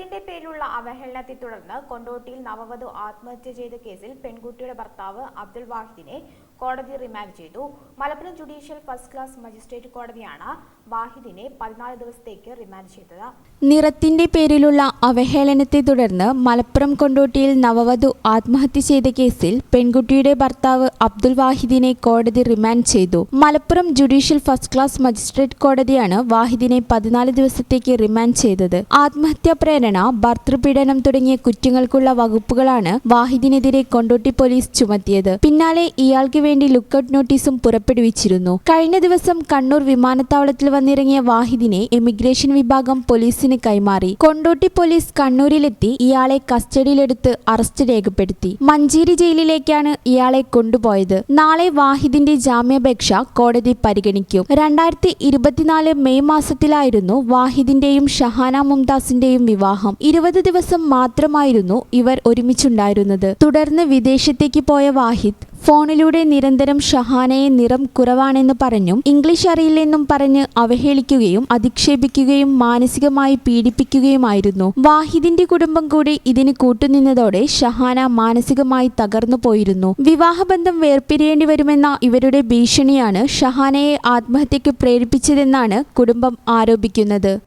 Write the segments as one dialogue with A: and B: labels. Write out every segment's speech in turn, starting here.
A: നിറത്തിന്റെ പേരിലുള്ള അവഹേളനത്തെ തുടർന്ന് കൊണ്ടോട്ടിയിൽ നവവധു ആത്മഹത്യ ചെയ്ത കേസിൽ പെൺകുട്ടിയുടെ ഭർത്താവ് അബ്ദുൾ വാഹിദിനെ കോടതി റിമാൻഡ് ചെയ്തു. Malappuram judicial first class magistrate കോടതിയാണ് വാഹിദിനെ പതിനാല് ദിവസത്തേക്ക് റിമാൻഡ് ചെയ്തത്.
B: നിറത്തിന്റെ പേരിലുള്ള അവഹേളനത്തെ തുടർന്ന് മലപ്പുറം കൊണ്ടോട്ടിയിൽ നവവധു ആത്മഹത്യ ചെയ്ത കേസിൽ പെൺകുട്ടിയുടെ ഭർത്താവ് അബ്ദുൽ വാഹിദിനെ കോടതി റിമാൻഡ് ചെയ്തു. Malappuram judicial first class magistrate കോടതിയാണ് വാഹിദിനെ പതിനാല് ദിവസത്തേക്ക് റിമാൻഡ് ചെയ്തത്. ആത്മഹത്യാ പ്രേരണ ഭർത്തൃപീഡനം തുടങ്ങിയ കുറ്റങ്ങൾക്കുള്ള വകുപ്പുകളാണ് വാഹിദിനെതിരെ കൊണ്ടോട്ടി പോലീസ് ചുമത്തിയത്. പിന്നാലെ ഇയാൾക്ക് വേണ്ടി ലുക്കൌട്ട് നോട്ടീസും പുറപ്പെടുവിച്ചിരുന്നു. കഴിഞ്ഞ ദിവസം കണ്ണൂർ വിമാനത്താവളത്തിൽ വന്നിറങ്ങിയ വാഹിദിനെ എമിഗ്രേഷൻ വിഭാഗം പോലീസിന് കൈമാറി. കൊണ്ടോട്ടി പോലീസ് കണ്ണൂരിലെത്തി ഇയാളെ കസ്റ്റഡിയിലെടുത്ത് അറസ്റ്റ് രേഖപ്പെടുത്തി. മഞ്ചേരി ജയിലിലേക്കാണ് ഇയാളെ കൊണ്ടുപോയത്. നാളെ വാഹിദിന്റെ ജാമ്യാപേക്ഷ കോടതി പരിഗണിക്കും. രണ്ടായിരത്തി ഇരുപത്തിനാല് മെയ് മാസത്തിലായിരുന്നു വാഹിദിന്റെയും ഷഹാന മുംതാസിന്റെയും വിവാഹം. ഇരുപത് ദിവസം മാത്രമായിരുന്നു ഇവർ ഒരുമിച്ചുണ്ടായിരുന്നത്. തുടർന്ന് വിദേശത്തേക്ക് പോയ വാഹിദ് ഫോണിലൂടെ നിരന്തരം ഷഹാനയെ നിറം കുറവാണെന്ന് പറഞ്ഞും ഇംഗ്ലീഷ് അറിയില്ലെന്നും പറഞ്ഞ് അവഹേളിക്കുകയും അധിക്ഷേപിക്കുകയും മാനസികമായി പീഡിപ്പിക്കുകയുമായിരുന്നു. വാഹിദിന്റെ കുടുംബം കൂടി ഇതിന് കൂട്ടുനിന്നതോടെ ഷഹാന മാനസികമായി തകർന്നു പോയിരുന്നു. വിവാഹബന്ധം വേർപിരിയേണ്ടി വരുമെന്ന ഇവരുടെ ഭീഷണിയാണ് ഷഹാനയെ ആത്മഹത്യക്ക് പ്രേരിപ്പിച്ചതെന്നാണ് കുടുംബം ആരോപിക്കുന്നത്.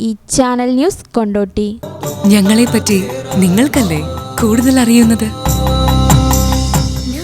B: ഈ ചാനൽ ന്യൂസ് കൊണ്ടോട്ടി.
C: ഞങ്ങളെപ്പറ്റി നിങ്ങൾക്കല്ലേ കൂടുതൽ അറിയുന്നത്?